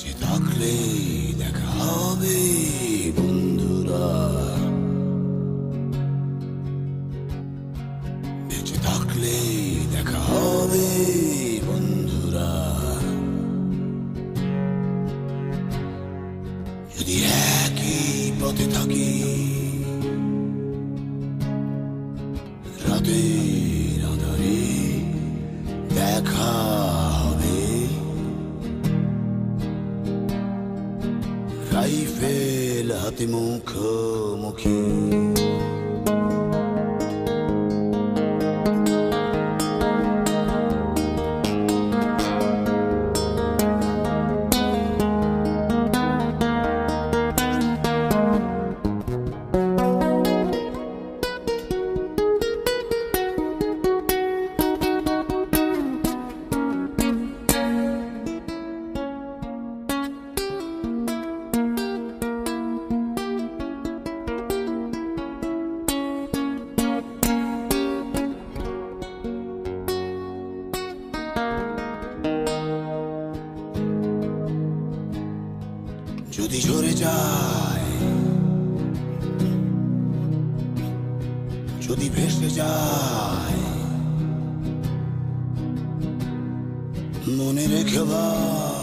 বেঁচে থাকলে দেখা হবে, বন্ধুরা। বেঁচে থাকলে দেখা হবে, বন্ধুরা। যদি একই পথে থাকি রাতের রাইফেল হাতে মুখোমুখি যদি ঝরে যায় যদি ভেসে যায় মনে রেখে ভাই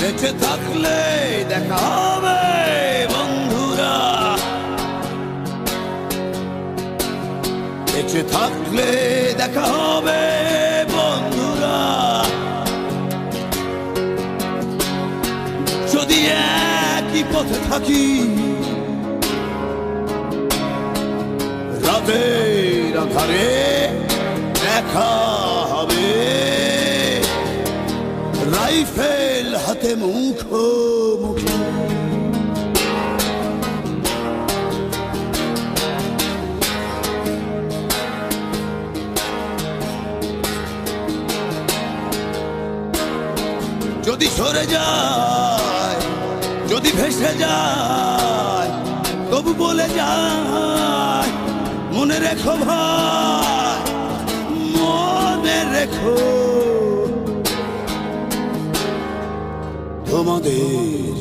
বেঁচে থাকলে দেখা হবে বন্ধুরা। বেঁচে থাকলে দেখা হবে বন্ধুরা। যদি একই পথে থাকি রাতের আধারে দেখা হবে। রাইফেল হাতে মুখোমুখি। যদি সরে যায়, যদি ভেসে যায়, তবু বলে যায়, মনে রেখো ভাই, মনে রেখো। তোমাদের